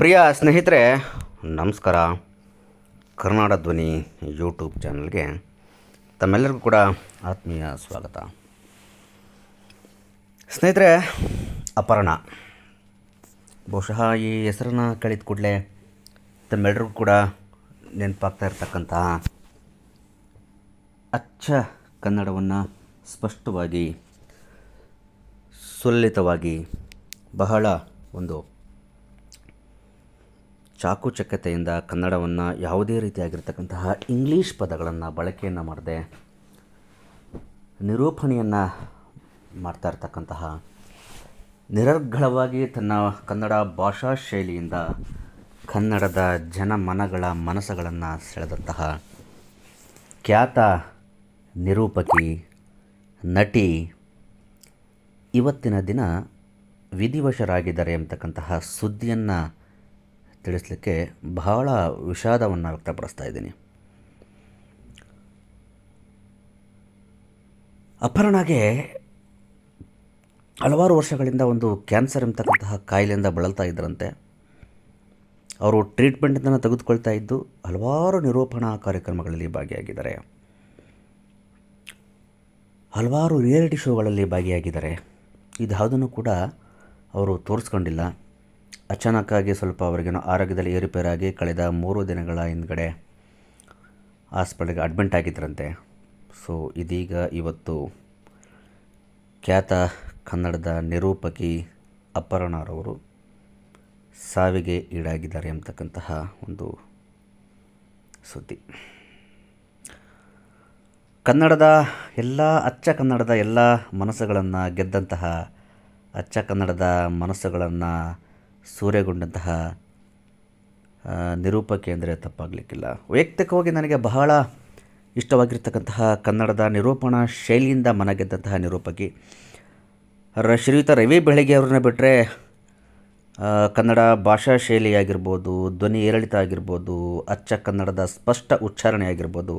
ಪ್ರಿಯ ಸ್ನೇಹಿತರೆ, ನಮಸ್ಕಾರ. ಕರ್ನಾಡ ಧ್ವನಿ ಯೂಟ್ಯೂಬ್ ಚಾನಲ್ಗೆ ತಮ್ಮೆಲ್ಲರಿಗೂ ಕೂಡ ಆತ್ಮೀಯ ಸ್ವಾಗತ. ಸ್ನೇಹಿತರೆ, ಅಪರ್ಣ. ಬಹುಶಃ ಈ ಹೆಸರನ್ನು ಕಳೆದ ಕೂಡಲೇ ತಮ್ಮೆಲ್ಲರಿಗೂ ಕೂಡ ನೆನಪಾಗ್ತಾ ಇರ್ತಕ್ಕಂತಹ ಅಚ್ಚ ಕನ್ನಡವನ್ನು ಸ್ಪಷ್ಟವಾಗಿ, ಸುಲಲಿತವಾಗಿ ಬಹಳ ಒಂದು ಚಾಕುಚಕ್ಯತೆಯಿಂದ ಕನ್ನಡವನ್ನು ಯಾವುದೇ ರೀತಿಯಾಗಿರ್ತಕ್ಕಂತಹ ಇಂಗ್ಲೀಷ್ ಪದಗಳನ್ನು ಬಳಕೆಯನ್ನು ಮಾಡದೆ, ನಿರೂಪಣೆಯನ್ನು ಮಾಡ್ತಾ ಇರ್ತಕ್ಕಂತಹ ನಿರರ್ಗಳವಾಗಿ ತನ್ನ ಕನ್ನಡ ಭಾಷಾ ಶೈಲಿಯಿಂದ ಕನ್ನಡದ ಜನಮನಗಳ ಮನಸ್ಸುಗಳನ್ನು ಸೆಳೆದಂತಹ ಖ್ಯಾತ ನಿರೂಪಕಿ, ನಟಿ ಇವತ್ತಿನ ದಿನ ವಿಧಿವಶರಾಗಿದ್ದಾರೆ ಎಂಬತಕ್ಕಂತಹ ಸುದ್ದಿಯನ್ನು ತಿಳಿಸ್ಲಿಕ್ಕೆ ಬಹಳ ವಿಷಾದವನ್ನು ವ್ಯಕ್ತಪಡಿಸ್ತಾ ಇದ್ದೀನಿ. ಅಪರ್ಣಗೆ ಹಲವಾರು ವರ್ಷಗಳಿಂದ ಒಂದು ಕ್ಯಾನ್ಸರ್ ಎಂಬತಕ್ಕಂತಹ ಕಾಯಿಲೆಯಿಂದ ಬಳಲ್ತಾ ಇದ್ದರಂತೆ. ಅವರು ಟ್ರೀಟ್ಮೆಂಟನ್ನು ತೆಗೆದುಕೊಳ್ತಾ ಇದ್ದು ಹಲವಾರು ನಿರೂಪಣಾ ಕಾರ್ಯಕ್ರಮಗಳಲ್ಲಿ ಭಾಗಿಯಾಗಿದ್ದಾರೆ. ಹಲವಾರು ರಿಯಾಲಿಟಿ ಶೋಗಳಲ್ಲಿ ಭಾಗಿಯಾಗಿದ್ದಾರೆ. ಇದು ಯಾವುದನ್ನು ಕೂಡ ಅವರು ತೋರಿಸ್ಕೊಂಡಿಲ್ಲ. ಅಚಾನಕ್ಕಾಗಿ ಸ್ವಲ್ಪ ಅವರಿಗೇನೋ ಆರೋಗ್ಯದಲ್ಲಿ ಏರುಪೇರಾಗಿ ಕಳೆದ ಮೂರು ದಿನಗಳ ಹಿಂದ್ಗಡೆ ಹಾಸ್ಪಿಟಲ್ಗೆ ಅಡ್ಮಿಂಟ್ ಆಗಿದ್ದರಂತೆ ಸೊ, ಇದೀಗ ಇವತ್ತು ಖ್ಯಾತ ಕನ್ನಡದ ನಿರೂಪಕಿ ಅಪರ್ಣರವರು ಸಾವಿಗೆ ಈಡಾಗಿದ್ದಾರೆ ಎಂಬತಕ್ಕಂತಹ ಒಂದು ಸುದ್ದಿ. ಕನ್ನಡದ ಎಲ್ಲ, ಅಚ್ಚ ಕನ್ನಡದ ಎಲ್ಲ ಮನಸ್ಸುಗಳನ್ನು ಗೆದ್ದಂತಹ ಅಚ್ಚ ಕನ್ನಡದ ಮನಸ್ಸುಗಳನ್ನು ಸೂರೆಗೊಂಡಂತಹ ನಿರೂಪಕಿ ಅಂದರೆ ತಪ್ಪಾಗಲಿಕ್ಕಿಲ್ಲ. ವೈಯಕ್ತಿಕವಾಗಿ ನನಗೆ ಬಹಳ ಇಷ್ಟವಾಗಿರ್ತಕ್ಕಂತಹ ಕನ್ನಡದ ನಿರೂಪಣಾ ಶೈಲಿಯಿಂದ ಮನಗೆದ್ದಂತಹ ನಿರೂಪಕಿ ರ. ಶ್ರೀಯುತ ರವಿ ಬೆಳಗ್ಗೆ ಅವ್ರನ್ನ ಬಿಟ್ಟರೆ ಕನ್ನಡ ಭಾಷಾ ಶೈಲಿ ಆಗಿರ್ಬೋದು ಧ್ವನಿ ಏರಿಳಿತ ಆಗಿರ್ಬೋದು, ಅಚ್ಚ ಕನ್ನಡದ ಸ್ಪಷ್ಟ ಉಚ್ಚಾರಣೆ ಆಗಿರ್ಬೋದು,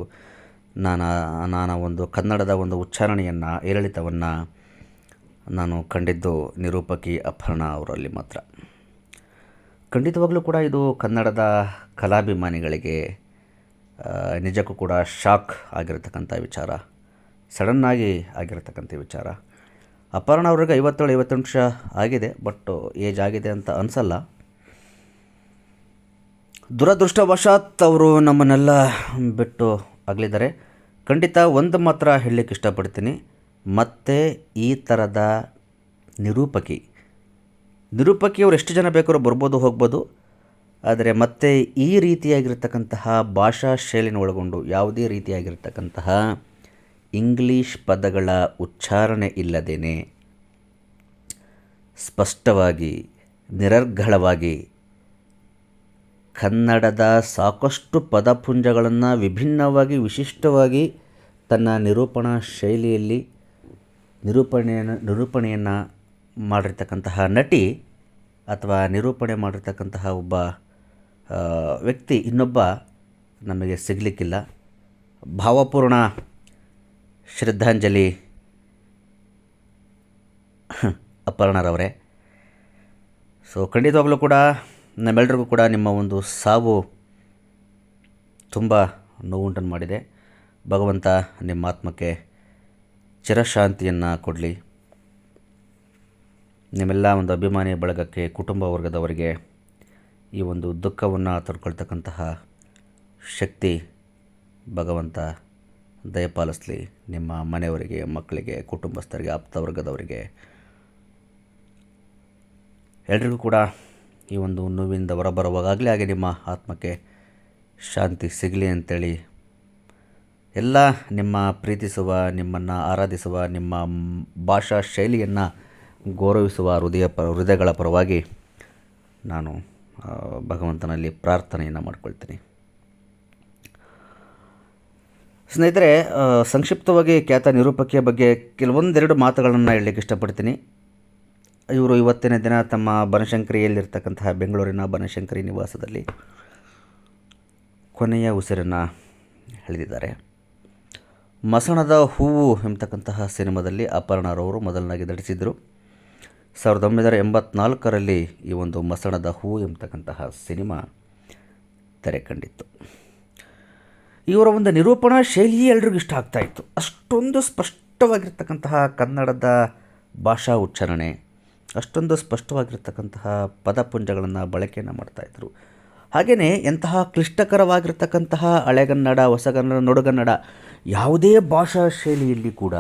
ನಾನು ನಾನು ಒಂದು ಕನ್ನಡದ ಒಂದು ಉಚ್ಚಾರಣೆಯನ್ನು, ಏರಿಳಿತವನ್ನು ನಾನು ಕಂಡಿದ್ದು ನಿರೂಪಕಿ ಅಪರ್ಣ ಅವರಲ್ಲಿ ಮಾತ್ರ. ಖಂಡಿತವಾಗಲೂ ಕೂಡ ಇದು ಕನ್ನಡದ ಕಲಾಭಿಮಾನಿಗಳಿಗೆ ನಿಜಕ್ಕೂ ಕೂಡ ಶಾಕ್ ಆಗಿರತಕ್ಕಂಥ ವಿಚಾರ ಸಡನ್ನಾಗಿ ಆಗಿರತಕ್ಕಂಥ ವಿಚಾರ. ಅಪರ್ಣ ಅವ್ರಿಗೆ ಐವತ್ತೇಳು, ಐವತ್ತೆಂಟು ವರ್ಷ ಆಗಿದೆ, ಬಟ್ ಏಜ್ ಆಗಿದೆ ಅಂತ ಅನಿಸಲ್ಲ. ದುರದೃಷ್ಟವಶಾತ್ ಅವರು ನಮ್ಮನ್ನೆಲ್ಲ ಬಿಟ್ಟು ಆಗಲಿದ್ದಾರೆ ಖಂಡಿತ ಒಂದು ಮಾತ್ರ ಹೇಳಲಿಕ್ಕೆ ಇಷ್ಟಪಡ್ತೀನಿ, ಮತ್ತೆ ಈ ಥರದ ನಿರೂಪಕಿ. ನಿರೂಪಕಿಯವರು ಎಷ್ಟು ಜನ ಬೇಕಾದ್ರೂ ಬರ್ಬೋದು, ಹೋಗ್ಬೋದು. ಆದರೆ ಮತ್ತೆ ಈ ರೀತಿಯಾಗಿರ್ತಕ್ಕಂತಹ ಭಾಷಾ ಶೈಲಿನ ಒಳಗೊಂಡು ಯಾವುದೇ ರೀತಿಯಾಗಿರ್ತಕ್ಕಂತಹ ಇಂಗ್ಲೀಷ್ ಪದಗಳ ಉಚ್ಚಾರಣೆ ಇಲ್ಲದೇನೆ ಸ್ಪಷ್ಟವಾಗಿ ನಿರರ್ಗಳವಾಗಿ ಕನ್ನಡದ ಸಾಕಷ್ಟು ಪದಪುಂಜಗಳನ್ನು ವಿಭಿನ್ನವಾಗಿ, ವಿಶಿಷ್ಟವಾಗಿ ತನ್ನ ನಿರೂಪಣಾ ಶೈಲಿಯಲ್ಲಿ ನಿರೂಪಣೆಯನ್ನು ನಿರೂಪಣೆಯನ್ನು ಮಾಡಿರ್ತಕ್ಕಂತಹ ನಟಿ ಅಥವಾ ನಿರೂಪಣೆ ಮಾಡಿರ್ತಕ್ಕಂತಹ ಒಬ್ಬ ವ್ಯಕ್ತಿ ಇನ್ನೊಬ್ಬ ನಮಗೆ ಸಿಗಲಿಕ್ಕಿಲ್ಲ. ಭಾವಪೂರ್ಣ ಶ್ರದ್ಧಾಂಜಲಿ ಅಪರ್ಣರವರೇ. ಸೊ ಖಂಡಿತವಾಗಲೂ ಕೂಡ ನಮ್ಮೆಲ್ಲರಿಗೂ ಕೂಡ ನಿಮ್ಮ ಒಂದು ಸಾವು ತುಂಬ ನೋವುಂಟನ್ನು ಮಾಡಿದೆ. ಭಗವಂತ ನಿಮ್ಮ ಆತ್ಮಕ್ಕೆ ಚಿರಶಾಂತಿಯನ್ನು ಕೊಡಲಿ. ನಿಮ್ಮೆಲ್ಲ ಒಂದು ಅಭಿಮಾನಿ ಬಳಗಕ್ಕೆ ಕುಟುಂಬ ವರ್ಗದವರಿಗೆ ಈ ಒಂದು ದುಃಖವನ್ನು ತಡ್ಕೊಳ್ತಕ್ಕಂತಹ ಶಕ್ತಿ ಭಗವಂತ ದಯಪಾಲಿಸಲಿ ನಿಮ್ಮ ಮನೆಯವರಿಗೆ, ಮಕ್ಕಳಿಗೆ, ಕುಟುಂಬಸ್ಥರಿಗೆ ಆಪ್ತ ವರ್ಗದವರಿಗೆ ಎಲ್ರಿಗೂ ಕೂಡ ಈ ಒಂದು ನೋವಿಂದ ಹೊರಬರುವಾಗಲೇ ಹಾಗೆ ನಿಮ್ಮ ಆತ್ಮಕ್ಕೆ ಶಾಂತಿ ಸಿಗಲಿ ಅಂತೇಳಿ ಎಲ್ಲ ನಿಮ್ಮ ಪ್ರೀತಿಸುವ, ನಿಮ್ಮನ್ನು ಆರಾಧಿಸುವ, ನಿಮ್ಮ ಭಾಷಾ ಶೈಲಿಯನ್ನು ಗೌರವಿಸುವ ಹೃದಯ ಪ, ಹೃದಯಗಳ ಪರವಾಗಿ ನಾನು ಭಗವಂತನಲ್ಲಿ ಪ್ರಾರ್ಥನೆಯನ್ನು ಮಾಡ್ಕೊಳ್ತೀನಿ. ಸ್ನೇಹಿತರೆ ಸಂಕ್ಷಿಪ್ತವಾಗಿ ಖ್ಯಾತ ನಿರೂಪಕಿಯ ಬಗ್ಗೆ ಕೆಲವೊಂದೆರಡು ಮಾತುಗಳನ್ನು ಹೇಳಲಿಕ್ಕೆ ಇಷ್ಟಪಡ್ತೀನಿ. ಇವರು ಇವತ್ತಿನ ದಿನ ತಮ್ಮ ಬನಶಂಕರಿಯಲ್ಲಿರ್ತಕ್ಕಂತಹ ಬೆಂಗಳೂರಿನ ಬನಶಂಕರಿ ನಿವಾಸದಲ್ಲಿ ಕೊನೆಯ ಉಸಿರನ್ನು ಹೇಳಿದ್ದಾರೆ ಮಸಣದ ಹೂವು ಎಂಬತಕ್ಕಂತಹ ಸಿನಿಮಾದಲ್ಲಿ ಅಪರ್ಣರವರು ಮೊದಲನಾಗಿ ನಟಿಸಿದರು ಸಾವಿರದ ಒಂಬೈನೂರ ಎಂಬತ್ನಾಲ್ಕರಲ್ಲಿ ಈ ಒಂದು ಮಸಣದ ಹೂ ಎಂಬತಕ್ಕಂತಹ ಸಿನಿಮಾ ತೆರೆ ಕಂಡಿತ್ತು ಇವರ ಒಂದು ನಿರೂಪಣಾ ಶೈಲಿ ಎಲ್ರಿಗೂ ಇಷ್ಟ ಆಗ್ತಾ ಇತ್ತು. ಅಷ್ಟೊಂದು ಸ್ಪಷ್ಟವಾಗಿರ್ತಕ್ಕಂತಹ ಕನ್ನಡದ ಭಾಷಾ ಉಚ್ಚಾರಣೆ, ಅಷ್ಟೊಂದು ಸ್ಪಷ್ಟವಾಗಿರ್ತಕ್ಕಂತಹ ಪದಪುಂಜಗಳನ್ನು ಬಳಕೆಯನ್ನು ಮಾಡ್ತಾಯಿದ್ರು ಹಾಗೆಯೇ ಎಂತಹ ಕ್ಲಿಷ್ಟಕರವಾಗಿರ್ತಕ್ಕಂತಹ ಹಳೆಗನ್ನಡ, ಹೊಸಗನ್ನಡ, ನಡುಗನ್ನಡ ಯಾವುದೇ ಭಾಷಾ ಶೈಲಿಯಲ್ಲಿ ಕೂಡ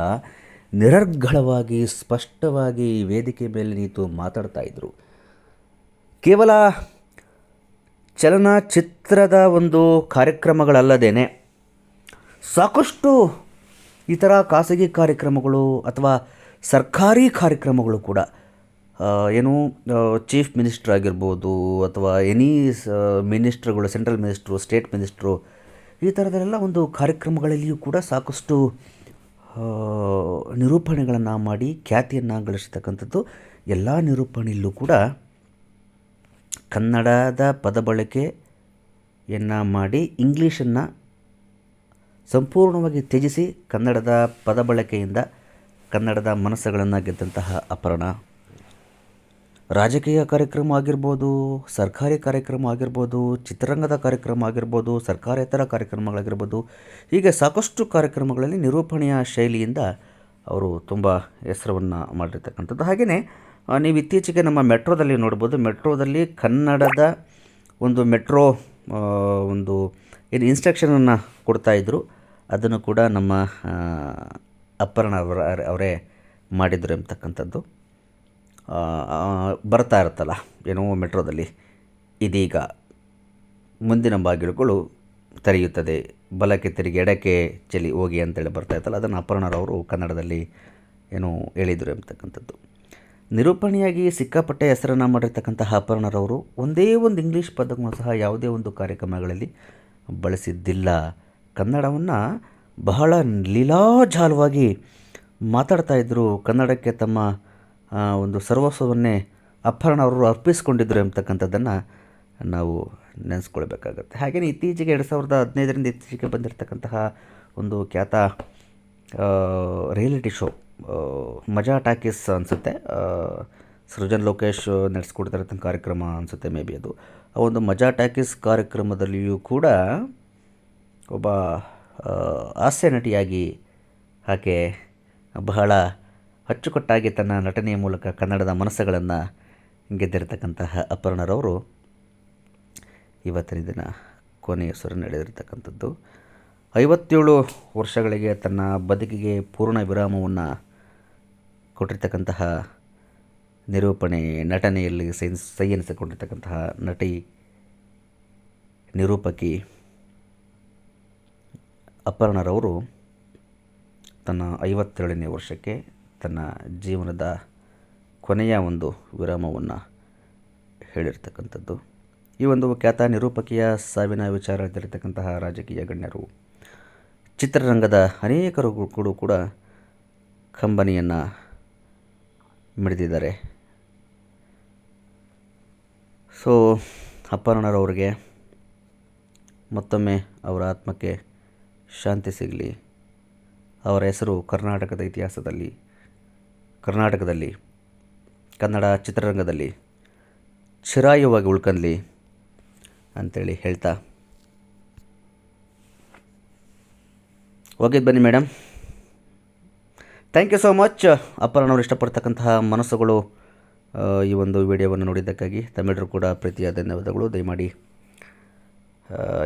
ನಿರರ್ಗಳವಾಗಿ, ಸ್ಪಷ್ಟವಾಗಿ ವೇದಿಕೆ ಮೇಲೆ ನಿಂತು ಮಾತಾಡ್ತಾ ಇದ್ದರು ಕೇವಲ ಚಲನಚಿತ್ರದ ಒಂದು ಕಾರ್ಯಕ್ರಮಗಳಲ್ಲದೇನೆ ಸಾಕಷ್ಟು ಇತರ ಖಾಸಗಿ ಕಾರ್ಯಕ್ರಮಗಳು ಅಥವಾ ಸರ್ಕಾರಿ ಕಾರ್ಯಕ್ರಮಗಳು ಕೂಡ ಏನು ಚೀಫ್ ಮಿನಿಸ್ಟರ್ ಆಗಿರ್ಬೋದು ಅಥವಾ ಎನಿ ಮಿನಿಸ್ಟ್ರುಗಳು, ಸೆಂಟ್ರಲ್ ಮಿನಿಸ್ಟ್ರು, ಸ್ಟೇಟ್ ಮಿನಿಸ್ಟ್ರು ಈ ಥರದೆಲ್ಲ ಒಂದು ಕಾರ್ಯಕ್ರಮಗಳಲ್ಲಿಯೂ ಕೂಡ ಸಾಕಷ್ಟು ನಿರೂಪಣೆಗಳನ್ನು ಮಾಡಿ ಖ್ಯಾತಿಯನ್ನು ಗಳಿಸ್ತಕ್ಕಂಥದ್ದು ಎಲ್ಲ ನಿರೂಪಣೆಯಲ್ಲೂ ಕೂಡ ಕನ್ನಡದ ಪದ ಬಳಕೆಯನ್ನು ಮಾಡಿ ಇಂಗ್ಲೀಷನ್ನು ಸಂಪೂರ್ಣವಾಗಿ ತ್ಯಜಿಸಿ ಕನ್ನಡದ ಪದ ಬಳಕೆಯಿಂದ ಕನ್ನಡದ ಮನಸ್ಸುಗಳನ್ನು ಗೆದ್ದಂತಹ ಅಪರ್ಣ. ರಾಜಕೀಯ ಕಾರ್ಯಕ್ರಮ ಆಗಿರ್ಬೋದು, ಸರ್ಕಾರಿ ಕಾರ್ಯಕ್ರಮ ಆಗಿರ್ಬೋದು, ಚಿತ್ರರಂಗದ ಕಾರ್ಯಕ್ರಮ ಆಗಿರ್ಬೋದು ಸರ್ಕಾರೇತರ ಕಾರ್ಯಕ್ರಮಗಳಾಗಿರ್ಬೋದು, ಹೀಗೆ ಸಾಕಷ್ಟು ಕಾರ್ಯಕ್ರಮಗಳಲ್ಲಿ ನಿರೂಪಣೆಯ ಶೈಲಿಯಿಂದ ಅವರು ತುಂಬ ಹೆಸರನ್ನು ಮಾಡಿರ್ತಕ್ಕಂಥದ್ದು. ಹಾಗೆಯೇ ನೀವು ಇತ್ತೀಚೆಗೆ ನಮ್ಮ ಮೆಟ್ರೋದಲ್ಲಿ ನೋಡ್ಬೋದು. ಮೆಟ್ರೋದಲ್ಲಿ ಕನ್ನಡದ ಒಂದು ಮೆಟ್ರೋ ಒಂದು ಏನು ಇನ್ಸ್ಟ್ರಕ್ಷನನ್ನು ಕೊಡ್ತಾಯಿದ್ರು ಅದನ್ನು ಕೂಡ ನಮ್ಮ ಅಪ್ಪರ್ಣ ಅವರ, ಅವರೇ ಮಾಡಿದರು ಎಂಬತಕ್ಕಂಥದ್ದು. ಬರ್ತಾ ಇರುತ್ತಲ್ಲ, ಏನೋ ಮೆಟ್ರೋದಲ್ಲಿ. ಇದೀಗ ಮುಂದಿನ ಬಾಗಿಲುಗಳು ತೆರೆಯುತ್ತದೆ. ಬಲಕ್ಕೆ ತಿರುಗಿ ಎಡಕ್ಕೆ ಚಲಿ ಹೋಗಿ ಅಂತೇಳಿ ಬರ್ತಾ ಇತ್ತಲ್ಲ, ಅದನ್ನು ಅಪರ್ಣರವರು ಕನ್ನಡದಲ್ಲಿ ಏನು ಹೇಳಿದರು ಎಂಬತಕ್ಕಂಥದ್ದು. ನಿರೂಪಣೆಯಾಗಿ ಸಿಕ್ಕಾಪಟ್ಟೆ ಹೆಸರನ್ನು ಮಾಡಿರ್ತಕ್ಕಂತಹ ಅಪರ್ಣರವರು ಒಂದೇ ಒಂದು ಇಂಗ್ಲೀಷ್ ಪದವನ್ನು ಸಹ ಯಾವುದೇ ಒಂದು ಕಾರ್ಯಕ್ರಮಗಳಲ್ಲಿ ಬಳಸಿದ್ದಿಲ್ಲ. ಕನ್ನಡವನ್ನು ಬಹಳ ಲೀಲಾಜಾಲವಾಗಿ ಮಾತಾಡ್ತಾ ಇದ್ದರು ಕನ್ನಡಕ್ಕೆ ತಮ್ಮ ಒಂದು ಸರ್ವಸ್ವವನ್ನೇ ಅಪ್ಪರಣ ಅವರು ಅರ್ಪಿಸಿಕೊಂಡಿದ್ದರು ಎಂಬತಕ್ಕಂಥದ್ದನ್ನು ನಾವು ನೆನೆಸ್ಕೊಳ್ಬೇಕಾಗತ್ತೆ. ಹಾಗೆಯೇ ಇತ್ತೀಚೆಗೆ ಎರಡು ಸಾವಿರದ ಹದಿನೈದರಿಂದ ಇತ್ತೀಚೆಗೆ ಬಂದಿರತಕ್ಕಂತಹ ಒಂದು ಖ್ಯಾತ ರಿಯಾಲಿಟಿ ಶೋ ಮಜಾ ಟಾಕೀಸ್ ಅನಿಸುತ್ತೆ. ಸೃಜನ್ ಲೋಕೇಶ್ ನಡೆಸ್ಕೊಡ್ತಿರತಕ್ಕಂಥ ಕಾರ್ಯಕ್ರಮ ಅನಿಸುತ್ತೆ ಮೇ ಬಿ ಅದು. ಆ ಒಂದು ಮಜಾ ಟಾಕೀಸ್ ಕಾರ್ಯಕ್ರಮದಲ್ಲಿಯೂ ಕೂಡ ಒಬ್ಬ ಹಾಸ್ಯ ನಟಿಯಾಗಿ ಆಕೆ ಬಹಳ ಅಚ್ಚುಕಟ್ಟಾಗಿ ತನ್ನ ನಟನೆಯ ಮೂಲಕ ಕನ್ನಡದ ಮನಸ್ಸುಗಳನ್ನು ಗೆದ್ದಿರತಕ್ಕಂತಹ ಅಪರ್ಣರವರು ಇವತ್ತಿನ ದಿನ ಕೊನೆಯ ಹೆಸರು ನಡೆದಿರ್ತಕ್ಕಂಥದ್ದು. ಐವತ್ತೇಳು ವರ್ಷಗಳಿಗೆ ತನ್ನ ಬದುಕಿಗೆ ಪೂರ್ಣ ವಿರಾಮವನ್ನು ಕೊಟ್ಟಿರ್ತಕ್ಕಂತಹ ನಿರೂಪಣೆ ನಟನೆಯಲ್ಲಿ ಸೈ ಸೈ ಎನಿಸಿಕೊಂಡಿರ್ತಕ್ಕಂತಹ ನಟಿ ನಿರೂಪಕಿ ಅಪರ್ಣರವರು ತನ್ನ ಐವತ್ತೇಳನೇ ವರ್ಷಕ್ಕೆ ತನ್ನ ಜೀವನದ ಕೊನೆಯ ಒಂದು ವಿರಾಮವನ್ನು ಹೇಳಿರ್ತಕ್ಕಂಥದ್ದು. ಈ ಒಂದು ಖ್ಯಾತ ನಿರೂಪಕಿಯ ಸಾವಿನ ವಿಚಾರದಲ್ಲಿರ್ತಕ್ಕಂತಹ ರಾಜಕೀಯ ಗಣ್ಯರು ಚಿತ್ರರಂಗದ ಅನೇಕರು ಕೂಡ ಕೂಡ ಕಂಬನಿಯನ್ನು ಮಿಡಿದಿದ್ದಾರೆ. ಸೊ ಅಪ್ಪನವರಿಗೆ ಮತ್ತೊಮ್ಮೆ ಅವರ ಆತ್ಮಕ್ಕೆ ಶಾಂತಿ ಸಿಗಲಿ. ಅವರ ಹೆಸರು ಕರ್ನಾಟಕದ ಇತಿಹಾಸದಲ್ಲಿ ಕರ್ನಾಟಕದಲ್ಲಿ, ಕನ್ನಡ ಚಿತ್ರರಂಗದಲ್ಲಿ ಚಿರಾಯುವಾಗಿ ಉಳ್ಕಂದ್ಲಿ ಅಂತೇಳಿ ಹೇಳ್ತಾ. ಹೋಗಿದ್ದು ಬನ್ನಿ madam thank you so much ಅಪರ್ಣವ್ರು ಇಷ್ಟಪಡ್ತಕ್ಕಂತಹ ಮನಸ್ಸುಗಳು ಈ ಒಂದು ವಿಡಿಯೋವನ್ನು ನೋಡಿದ್ದಕ್ಕಾಗಿ ತಮಿಳರು ಕೂಡ ಪ್ರೀತಿಯ ಧನ್ಯವಾದಗಳು. ದಯಮಾಡಿ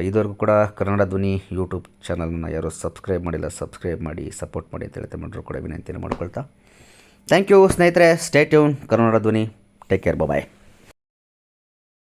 ಇದುವರೆಗೂ ಕೂಡ ಕನ್ನಡ ಧ್ವನಿ ಯೂಟ್ಯೂಬ್ ಚಾನಲನ್ನು ಯಾರು ಸಬ್ಸ್ಕ್ರೈಬ್ ಮಾಡಿಲ್ಲ, ಸಬ್ಸ್ಕ್ರೈಬ್ ಮಾಡಿ, ಸಪೋರ್ಟ್ ಮಾಡಿ ಅಂತ ಹೇಳಿ ತಮ್ಮೆಲ್ಲರೂ ಕೂಡ ವಿನಂತಿಯನ್ನು ಮಾಡ್ಕೊಳ್ತಾ. ಥ್ಯಾಂಕ್ ಯು ಸ್ನೇಹಿತರೆ. Stay tune Kannada Dhwani take care ಬಾಯ್